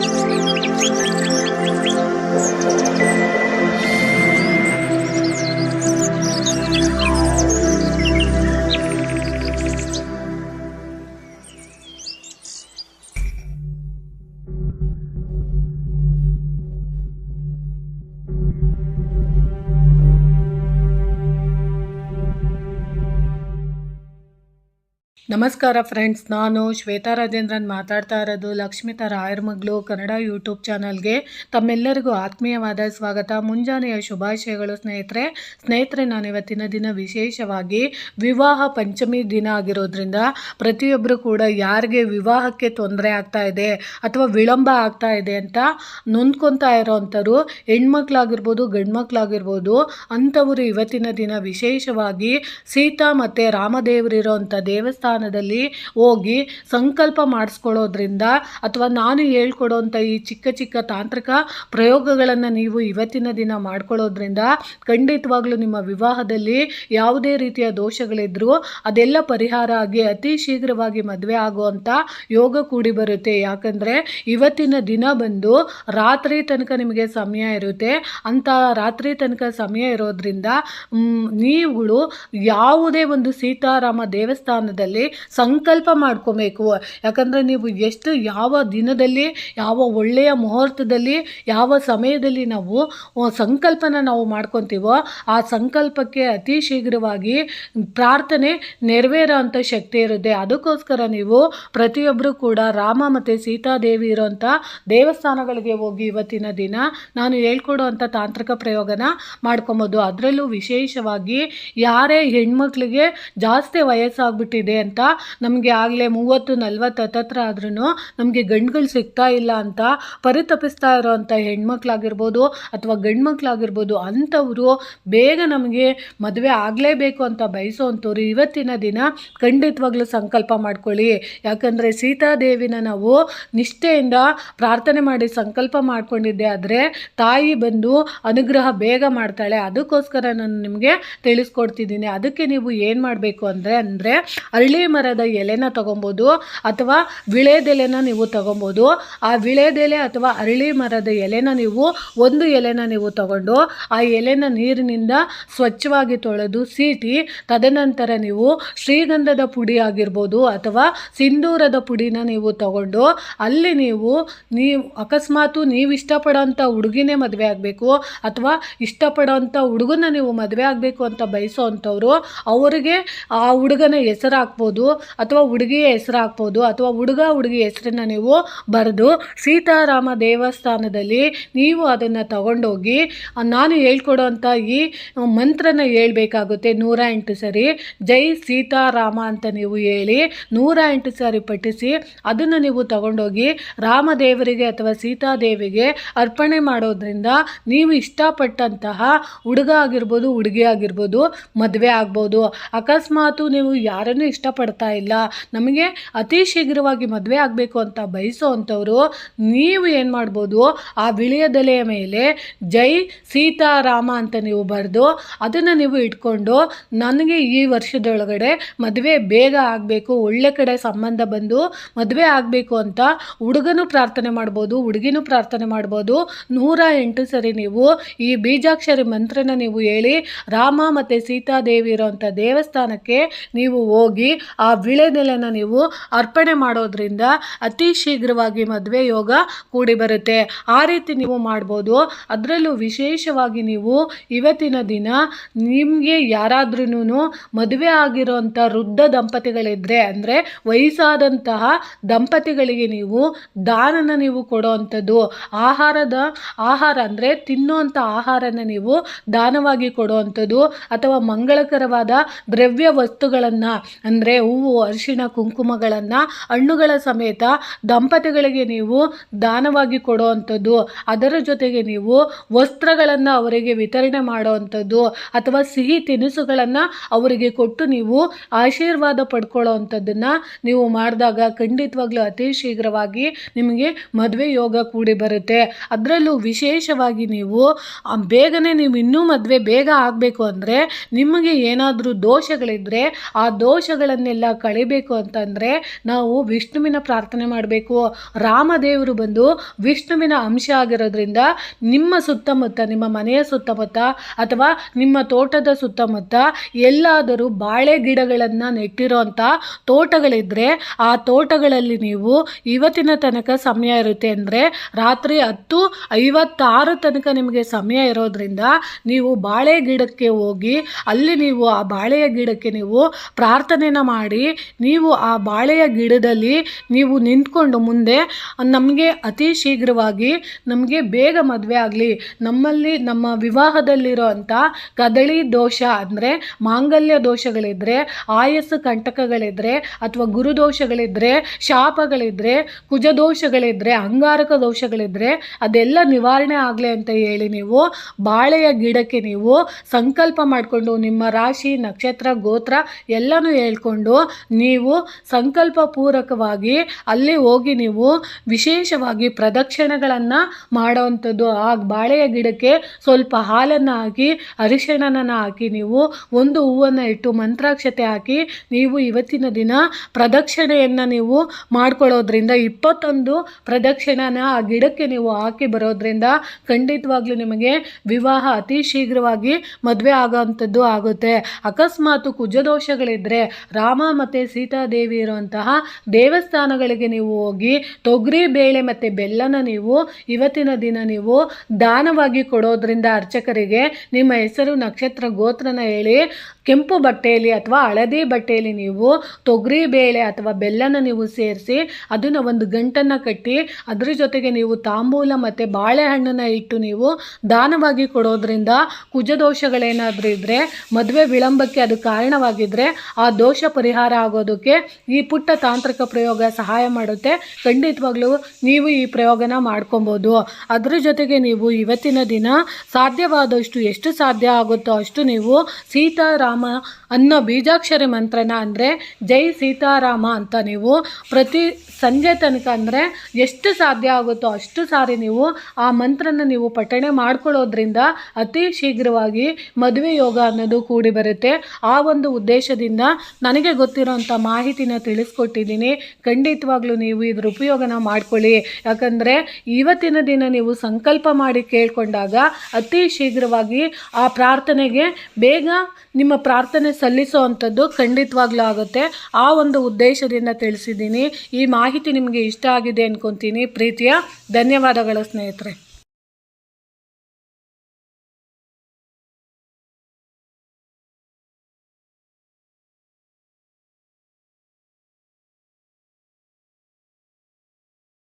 Thank you. ನಮಸ್ಕಾರ friends, ನಾನು ಶ್ವೇತಾ ರಾಜೇಂದ್ರನ್ ಮಾತಾಡ್ತಾ ಇರೋದು ಲಕ್ಷ್ಮಿತಾ ರಾಯರ್ ಮಗಳು ಕನ್ನಡ ಯೂಟ್ಯೂಬ್ ಚಾನಲ್ಗೆ. ತಮ್ಮೆಲ್ಲರಿಗೂ ಆತ್ಮೀಯವಾದ ಸ್ವಾಗತ, ಮುಂಜಾನೆಯ ಶುಭಾಶಯಗಳು ಸ್ನೇಹಿತರೆ. ಸ್ನೇಹಿತರೆ ನಾನು ಇವತ್ತಿನ ದಿನ ವಿಶೇಷವಾಗಿ ವಿವಾಹ ಪಂಚಮಿ ದಿನ ಆಗಿರೋದ್ರಿಂದ ಪ್ರತಿಯೊಬ್ಬರು ಕೂಡ ಯಾರಿಗೆ ವಿವಾಹಕ್ಕೆ ತೊಂದರೆ ಆಗ್ತಾ ಇದೆ ಅಥವಾ ವಿಳಂಬ ಆಗ್ತಾ ಇದೆ ಅಂತ ನೊಂದ್ಕೊತಾ ಇರೋವಂಥವ್ರು ಹೆಣ್ಮಕ್ಳಾಗಿರ್ಬೋದು, ಗಂಡ್ಮಕ್ಳಾಗಿರ್ಬೋದು, ಅಂಥವರು ಇವತ್ತಿನ ದಿನ ವಿಶೇಷವಾಗಿ ಸೀತಾ ಮತ್ತು ರಾಮದೇವರಿರೋಂಥ ದೇವಸ್ಥಾನದಲ್ಲಿ ಹೋಗಿ ಸಂಕಲ್ಪ ಮಾಡಿಸ್ಕೊಳ್ಳೋದ್ರಿಂದ ಅಥವಾ ನಾನು ಹೇಳ್ಕೊಡೋಂಥ ಈ ಚಿಕ್ಕ ಚಿಕ್ಕ ತಾಂತ್ರಿಕ ಪ್ರಯೋಗಗಳನ್ನು ನೀವು ಇವತ್ತಿನ ದಿನ ಮಾಡ್ಕೊಳ್ಳೋದ್ರಿಂದ ಖಂಡಿತವಾಗ್ಲೂ ನಿಮ್ಮ ವಿವಾಹದಲ್ಲಿ ಯಾವುದೇ ರೀತಿಯ ದೋಷಗಳಿದ್ರೂ ಅದೆಲ್ಲ ಪರಿಹಾರ ಆಗಿ ಅತಿ ಶೀಘ್ರವಾಗಿ ಮದುವೆ ಆಗುವಂಥ ಯೋಗ ಕೂಡಿ ಬರುತ್ತೆ. ಯಾಕಂದರೆ ಇವತ್ತಿನ ದಿನ ಬಂದು ರಾತ್ರಿ ತನಕ ನಿಮಗೆ ಸಮಯ ಇರುತ್ತೆ. ಅಂತ ರಾತ್ರಿ ತನಕ ಸಮಯ ಇರೋದ್ರಿಂದ ನೀವುಗಳು ಯಾವುದೇ ಒಂದು ಸೀತಾರಾಮ ದೇವಸ್ಥಾನದಲ್ಲಿ ಸಂಕಲ್ಪ ಮಾಡ್ಕೋಬೇಕು. ಯಾಕಂದರೆ ನೀವು ಎಷ್ಟು ಯಾವ ದಿನದಲ್ಲಿ, ಯಾವ ಒಳ್ಳೆಯ ಮುಹೂರ್ತದಲ್ಲಿ, ಯಾವ ಸಮಯದಲ್ಲಿ ನಾವು ಸಂಕಲ್ಪನ ನಾವು ಮಾಡ್ಕೊತೀವೋ, ಆ ಸಂಕಲ್ಪಕ್ಕೆ ಅತಿ ಶೀಘ್ರವಾಗಿ ಪ್ರಾರ್ಥನೆ ನೆರವೇರೋ ಅಂಥ ಶಕ್ತಿ ಇರುತ್ತೆ. ಅದಕ್ಕೋಸ್ಕರ ನೀವು ಪ್ರತಿಯೊಬ್ಬರೂ ಕೂಡ ರಾಮ ಮತ್ತು ಸೀತಾದೇವಿ ಇರೋಂಥ ದೇವಸ್ಥಾನಗಳಿಗೆ ಹೋಗಿ ಇವತ್ತಿನ ದಿನ ನಾನು ಹೇಳ್ಕೊಡುವಂಥ ತಾಂತ್ರಿಕ ಪ್ರಯೋಗನ ಮಾಡ್ಕೊಬೋದು. ಅದರಲ್ಲೂ ವಿಶೇಷವಾಗಿ ಯಾರೇ ಹೆಣ್ಮಕ್ಳಿಗೆ ಜಾಸ್ತಿ ವಯಸ್ಸಾಗ್ಬಿಟ್ಟಿದೆ ಅಂತ ನಮಗೆ ಆಗಲೇ ಮೂವತ್ತು, ನಲ್ವತ್ತು ಹತ್ತತ್ರ ಆದ್ರೂ ನಮಗೆ ಗಂಡುಗಳು ಸಿಗ್ತಾ ಇಲ್ಲ ಅಂತ, ಪರಿತಪಿಸ್ತಾ ಇರೋವಂಥ ಹೆಣ್ಮಕ್ಳಾಗಿರ್ಬೋದು ಅಥವಾ ಗಂಡು ಮಕ್ಕಳಾಗಿರ್ಬೋದು ಅಂಥವರು ಬೇಗ ನಮಗೆ ಮದುವೆ ಆಗಲೇಬೇಕು ಅಂತ ಬಯಸೋವಂಥವ್ರು ಇವತ್ತಿನ ದಿನ ಖಂಡಿತವಾಗ್ಲೂ ಸಂಕಲ್ಪ ಮಾಡ್ಕೊಳ್ಳಿ. ಯಾಕಂದರೆ ಸೀತಾದೇವಿನ ನಾವು ನಿಷ್ಠೆಯಿಂದ ಪ್ರಾರ್ಥನೆ ಮಾಡಿ ಸಂಕಲ್ಪ ಮಾಡಿಕೊಂಡಿದ್ದೆ ಆದರೆ ತಾಯಿ ಬಂದು ಅನುಗ್ರಹ ಬೇಗ ಮಾಡ್ತಾಳೆ. ಅದಕ್ಕೋಸ್ಕರ ನಾನು ನಿಮಗೆ ತಿಳಿಸ್ಕೊಡ್ತಿದ್ದೀನಿ. ಅದಕ್ಕೆ ನೀವು ಏನು ಮಾಡಬೇಕು ಅಂದರೆ ಅಂದರೆ ಅರಳಿ ಮರದ ಎಲೆನ ತಗೊಬೋದು ಅಥವಾ ವಿಳೆದೆಲೆನ ನೀವು ತಗೊಬೋದು. ಆ ವಿಳೆದೆಲೆ ಅಥವಾ ಅರಳಿ ಮರದ ಎಲೆನ ನೀವು ಒಂದು ಎಲೆನ ನೀವು ತಗೊಂಡು ಆ ಎಲೆನ ನೀರಿನಿಂದ ಸ್ವಚ್ಛವಾಗಿ ತೊಳೆದು ಸೀಟಿ, ತದನಂತರ ನೀವು ಶ್ರೀಗಂಧದ ಪುಡಿ ಆಗಿರ್ಬೋದು ಅಥವಾ ಸಿಂಧೂರದ ಪುಡಿನ ನೀವು ತಗೊಂಡು ಅಲ್ಲಿ ನೀವು ನೀವು ಅಕಸ್ಮಾತು ನೀವು ಇಷ್ಟಪಡೋಂಥ ಹುಡುಗಿನೇ ಮದುವೆ ಆಗಬೇಕು ಅಥವಾ ಇಷ್ಟಪಡೋಂಥ ಹುಡುಗನ ನೀವು ಮದುವೆ ಆಗಬೇಕು ಅಂತ ಬಯಸೋ ಅಂಥವ್ರು, ಅವರಿಗೆ ಆ ಹುಡುಗನ ಹೆಸರು ಅಥವಾ ಹುಡುಗಿಯ ಹೆಸರು ಹಾಕ್ಬೋದು ಅಥವಾ ಹುಡುಗ ಹುಡುಗಿ ಹೆಸರನ್ನ ನೀವು ಬರೆದು ಸೀತಾರಾಮ ದೇವಸ್ಥಾನದಲ್ಲಿ ನೀವು ಅದನ್ನು ತಗೊಂಡೋಗಿ ನಾನು ಹೇಳ್ಕೊಡೋಂಥ ಈ ಮಂತ್ರನ ಹೇಳಬೇಕಾಗುತ್ತೆ ನೂರ ಎಂಟು ಸರಿ. ಜೈ ಸೀತಾರಾಮ ಅಂತ ನೀವು ಹೇಳಿ ನೂರ ಎಂಟು ಸಾರಿ ಪಠಿಸಿ, ಅದನ್ನು ನೀವು ತಗೊಂಡೋಗಿ ರಾಮದೇವರಿಗೆ ಅಥವಾ ಸೀತಾದೇವಿಗೆ ಅರ್ಪಣೆ ಮಾಡೋದ್ರಿಂದ ನೀವು ಇಷ್ಟಪಟ್ಟಂತಹ ಹುಡುಗ ಆಗಿರ್ಬೋದು ಹುಡುಗಿ ಆಗಿರ್ಬೋದು ಮದುವೆ ಆಗ್ಬೋದು. ಅಕಸ್ಮಾತು ನೀವು ಯಾರನ್ನು ಇಷ್ಟಪಡ್ತಾ ಇಲ್ಲ. ನಮಗೆ ಅತಿ ಶೀಘ್ರವಾಗಿ ಮದುವೆ ಆಗಬೇಕು ಅಂತ ಬಯಸೋ ಅಂಥವ್ರು ನೀವು ಏನು ಮಾಡ್ಬೋದು? ಆ ವಿಳಿಯದೆಲೆಯ ಮೇಲೆ ಜೈ ಸೀತಾರಾಮ ಅಂತ ನೀವು ಬರೆದು ಅದನ್ನು ನೀವು ಇಟ್ಕೊಂಡು ನನಗೆ ಈ ವರ್ಷದೊಳಗಡೆ ಮದುವೆ ಬೇಗ ಆಗಬೇಕು, ಒಳ್ಳೆ ಕಡೆ ಸಂಬಂಧ ಬಂದು ಮದುವೆ ಆಗಬೇಕು ಅಂತ ಹುಡುಗನೂ ಪ್ರಾರ್ಥನೆ ಮಾಡ್ಬೋದು, ಹುಡುಗಿನೂ ಪ್ರಾರ್ಥನೆ ಮಾಡ್ಬೋದು. ನೂರ ಎಂಟು ಸರಿ ನೀವು ಈ ಬೀಜಾಕ್ಷರಿ ಮಂತ್ರನ ನೀವು ಹೇಳಿ ರಾಮ ಮತ್ತು ಸೀತಾದೇವಿ ಇರೋವಂಥ ದೇವಸ್ಥಾನಕ್ಕೆ ನೀವು ಹೋಗಿ ಆ ವಿಳೆದೆಲೆನ ನೀವು ಅರ್ಪಣೆ ಮಾಡೋದ್ರಿಂದ ಅತಿ ಶೀಘ್ರವಾಗಿ ಮದುವೆ ಯೋಗ ಕೂಡಿ ಬರುತ್ತೆ. ಆ ರೀತಿ ನೀವು ಮಾಡ್ಬೋದು. ಅದರಲ್ಲೂ ವಿಶೇಷವಾಗಿ ನೀವು ಇವತ್ತಿನ ದಿನ ನಿಮಗೆ ಯಾರಾದ್ರೂ ಮದುವೆ ಆಗಿರೋಂಥ ವೃದ್ಧ ದಂಪತಿಗಳಿದ್ರೆ, ಅಂದರೆ ವಯಸ್ಸಾದಂತಹ ದಂಪತಿಗಳಿಗೆ ನೀವು ದಾನನ ನೀವು ಕೊಡೋವಂಥದ್ದು ಆಹಾರದ, ಆಹಾರ ಅಂದರೆ ತಿನ್ನುವಂಥ ಆಹಾರನ ನೀವು ದಾನವಾಗಿ ಕೊಡುವಂಥದ್ದು ಅಥವಾ ಮಂಗಳಕರವಾದ ದ್ರವ್ಯ ವಸ್ತುಗಳನ್ನು ಅಂದರೆ ಹೂವು, ಅರಿಶಿಣ, ಕುಂಕುಮಗಳನ್ನು ಹಣ್ಣುಗಳ ಸಮೇತ ದಂಪತಿಗಳಿಗೆ ನೀವು ದಾನವಾಗಿ ಕೊಡುವಂಥದ್ದು. ಅದರ ಜೊತೆಗೆ ನೀವು ವಸ್ತ್ರಗಳನ್ನು ಅವರಿಗೆ ವಿತರಣೆ ಮಾಡುವಂಥದ್ದು ಅಥವಾ ಸಿಹಿ ತಿನಿಸುಗಳನ್ನು ಅವರಿಗೆ ಕೊಟ್ಟು ನೀವು ಆಶೀರ್ವಾದ ಪಡ್ಕೊಳ್ಳೋವಂಥದ್ದನ್ನು ನೀವು ಮಾಡಿದಾಗ ಖಂಡಿತವಾಗ್ಲೂ ಅತಿ ಶೀಘ್ರವಾಗಿ ನಿಮಗೆ ಮದುವೆ ಯೋಗ ಕೂಡಿ ಬರುತ್ತೆ. ಅದರಲ್ಲೂ ವಿಶೇಷವಾಗಿ ನೀವು ಬೇಗನೆ ನೀವು ಇನ್ನೂ ಮದುವೆ ಬೇಗ ಆಗಬೇಕು ಅಂದರೆ ನಿಮಗೆ ಏನಾದರೂ ದೋಷಗಳಿದ್ದರೆ ಆ ದೋಷಗಳನ್ನೆಲ್ಲ ಕಷ್ಟಗಳನ್ನೆಲ್ಲ ಕಳಿಬೇಕು ಅಂತಂದರೆ ನಾವು ವಿಷ್ಣುವಿನ ಪ್ರಾರ್ಥನೆ ಮಾಡಬೇಕು. ರಾಮದೇವರು ಬಂದು ವಿಷ್ಣುವಿನ ಅಂಶ ಆಗಿರೋದ್ರಿಂದ ನಿಮ್ಮ ಸುತ್ತಮುತ್ತ, ನಿಮ್ಮ ಮನೆಯ ಸುತ್ತಮುತ್ತ ಅಥವಾ ನಿಮ್ಮ ತೋಟದ ಸುತ್ತಮುತ್ತ ಎಲ್ಲಾದರೂ ಬಾಳೆ ಗಿಡಗಳನ್ನು ನೆಟ್ಟಿರೋಂಥ ತೋಟಗಳಿದ್ದರೆ ಆ ತೋಟಗಳಲ್ಲಿ ನೀವು ಇವತ್ತಿನ ತನಕ ಸಮಯ ಇರುತ್ತೆ ಅಂದರೆ ರಾತ್ರಿ ಹತ್ತು ಐವತ್ತಾರು ತನಕ ನಿಮಗೆ ಸಮಯ ಇರೋದ್ರಿಂದ ನೀವು ಬಾಳೆ ಗಿಡಕ್ಕೆ ಹೋಗಿ ಅಲ್ಲಿ ನೀವು ಆ ಬಾಳೆಯ ಗಿಡಕ್ಕೆ ನೀವು ಪ್ರಾರ್ಥನೆನ ಮಾಡಿ ನೀವು ಆ ಬಾಳೆಯ ಗಿಡದಲ್ಲಿ ನೀವು ನಿಂತ್ಕೊಂಡು ಮುಂದೆ ನಮಗೆ ಅತಿ ಶೀಘ್ರವಾಗಿ ನಮಗೆ ಬೇಗ ಮದುವೆ ಆಗಲಿ. ನಮ್ಮಲ್ಲಿ ನಮ್ಮ ವಿವಾಹದಲ್ಲಿರೋ ಅಂಥ ಕದಳಿ ದೋಷ ಅಂದರೆ ಮಾಂಗಲ್ಯ ದೋಷಗಳಿದ್ದರೆ ಆಯಸ್ಸು ಕಂಟಕಗಳಿದ್ದರೆ ಅಥವಾ ಗುರುದೋಷಗಳಿದ್ದರೆ ಶಾಪಗಳಿದ್ದರೆ ಕುಜದೋಷಗಳಿದ್ದರೆ ಅಂಗಾರಕ ದೋಷಗಳಿದ್ದರೆ ಅದೆಲ್ಲ ನಿವಾರಣೆ ಆಗಲಿ ಅಂತ ಹೇಳಿ ನೀವು ಬಾಳೆಯ ಗಿಡಕ್ಕೆ ನೀವು ಸಂಕಲ್ಪ ಮಾಡಿಕೊಂಡು ನಿಮ್ಮ ರಾಶಿ, ನಕ್ಷತ್ರ, ಗೋತ್ರ ಎಲ್ಲನೂ ಹೇಳ್ಕೊಂಡು ನೀವು ಸಂಕಲ್ಪ ಪೂರ್ವಕವಾಗಿ ಅಲ್ಲಿ ಹೋಗಿ ನೀವು ವಿಶೇಷವಾಗಿ ಪ್ರದಕ್ಷಿಣೆಗಳನ್ನು ಮಾಡೋವಂಥದ್ದು. ಆ ಬಾಳೆಯ ಗಿಡಕ್ಕೆ ಸ್ವಲ್ಪ ಹಾಲನ್ನು ಹಾಕಿ ಅರಿಶಿಣನ ಹಾಕಿ, ನೀವು ಒಂದು ಹೂವನ್ನು ಇಟ್ಟು ಮಂತ್ರಾಕ್ಷತೆ ಹಾಕಿ ನೀವು ಇವತ್ತಿನ ದಿನ ಪ್ರದಕ್ಷಿಣೆಯನ್ನು ನೀವು ಮಾಡ್ಕೊಳ್ಳೋದ್ರಿಂದ, ಇಪ್ಪತ್ತೊಂದು ಪ್ರದಕ್ಷಿಣನ ಆ ಗಿಡಕ್ಕೆ ನೀವು ಹಾಕಿ ಬರೋದ್ರಿಂದ ಖಂಡಿತವಾಗ್ಲೂ ನಿಮಗೆ ವಿವಾಹ ಅತಿ ಶೀಘ್ರವಾಗಿ ಮದುವೆ ಆಗೋವಂಥದ್ದು ಆಗುತ್ತೆ. ಅಕಸ್ಮಾತ್ ಕುಜದೋಷಗಳಿದ್ದರೆ ರಾಮ ಮತ್ತು ಸೀತಾದೇವಿ ಇರುವಂತಹ ದೇವಸ್ಥಾನಗಳಿಗೆ ನೀವು ಹೋಗಿ, ತೊಗರಿ, ಬೇಳೆ ಮತ್ತು ಬೆಲ್ಲನ ನೀವು ಇವತ್ತಿನ ದಿನ ನೀವು ದಾನವಾಗಿ ಕೊಡೋದ್ರಿಂದ ಅರ್ಚಕರಿಗೆ ನಿಮ್ಮ ಹೆಸರು ನಕ್ಷತ್ರ ಗೋತ್ರನ ಹೇಳಿ ಕೆಂಪು ಬಟ್ಟೆಯಲ್ಲಿ ಅಥವಾ ಹಳದಿ ಬಟ್ಟೆಯಲ್ಲಿ ನೀವು ತೊಗರಿ, ಬೇಳೆ ಅಥವಾ ಬೆಲ್ಲನ ನೀವು ಸೇರಿಸಿ ಅದನ್ನು ಒಂದು ಗಂಟನ್ನು ಕಟ್ಟಿ ಅದ್ರ ಜೊತೆಗೆ ನೀವು ತಾಂಬೂಲ ಮತ್ತು ಬಾಳೆಹಣ್ಣನ್ನು ಇಟ್ಟು ನೀವು ದಾನವಾಗಿ ಕೊಡೋದ್ರಿಂದ ಕುಜದೋಷಗಳೇನಾದರೂ ಇದ್ದರೆ ಮದುವೆ ವಿಳಂಬಕ್ಕೆ ಅದು ಕಾರಣವಾಗಿದ್ದರೆ ಆ ದೋಷ ಪರಿಹಾರ ಆಗೋದಕ್ಕೆ ಈ ಪುಟ್ಟ ತಾಂತ್ರಿಕ ಪ್ರಯೋಗ ಸಹಾಯ ಮಾಡುತ್ತೆ. ಖಂಡಿತವಾಗ್ಲೂ ನೀವು ಈ ಪ್ರಯೋಗನ ಮಾಡ್ಕೊಬೋದು. ಅದ್ರ ಜೊತೆಗೆ ನೀವು ಇವತ್ತಿನ ದಿನ ಸಾಧ್ಯವಾದಷ್ಟು ಎಷ್ಟು ಸಾಧ್ಯ ಆಗುತ್ತೋ ಅಷ್ಟು ನೀವು ಸೀತಾರಾಮ ಅನ್ನೋ ಬೀಜಾಕ್ಷರಿ ಮಂತ್ರನ ಅಂದರೆ ಜೈ ಸೀತಾರಾಮ ಅಂತ ನೀವು ಪ್ರತಿ ಸಂಜೆ ತನಕ ಅಂದರೆ ಎಷ್ಟು ಸಾಧ್ಯ ಆಗುತ್ತೋ ಅಷ್ಟು ಸಾರಿ ನೀವು ಆ ಮಂತ್ರನ ನೀವು ಪಠಣೆ ಮಾಡ್ಕೊಳ್ಳೋದ್ರಿಂದ ಅತಿ ಶೀಘ್ರವಾಗಿ ಮದುವೆ ಯೋಗ ಅನ್ನೋದು ಕೂಡಿ ಬರುತ್ತೆ. ಆ ಒಂದು ಉದ್ದೇಶದಿಂದ ನನಗೆ ಗೊತ್ತಿರೋಂಥ ಮಾಹಿತಿನ ತಿಳಿಸ್ಕೊಟ್ಟಿದ್ದೀನಿ. ಖಂಡಿತವಾಗ್ಲೂ ನೀವು ಇದ್ರ ಉಪಯೋಗನ ಮಾಡ್ಕೊಳ್ಳಿ. ಯಾಕಂದರೆ ಇವತ್ತಿನ ದಿನ ನೀವು ಸಂಕಲ್ಪ ಮಾಡಿ ಕೇಳಿಕೊಂಡಾಗ ಅತಿ ಶೀಘ್ರವಾಗಿ ಆ ಪ್ರಾರ್ಥನೆಗೆ ಬೇಗ ನಿಮ್ಮ ಪ್ರಾರ್ಥನೆ ಸಲ್ಲಿಸೋ ಅಂಥದ್ದು ಖಂಡಿತವಾಗ್ಲೂ ಆಗುತ್ತೆ. ಆ ಒಂದು ಉದ್ದೇಶದಿಂದ ತಿಳಿಸಿದ್ದೀನಿ. ಈ ಮಾಹಿತಿ ನಿಮಗೆ ಇಷ್ಟ ಆಗಿದೆ ಅಂದ್ಕೊತೀನಿ ಪ್ರೀತಿಯ ಧನ್ಯವಾದಗಳು ಸ್ನೇಹಿತರೆ.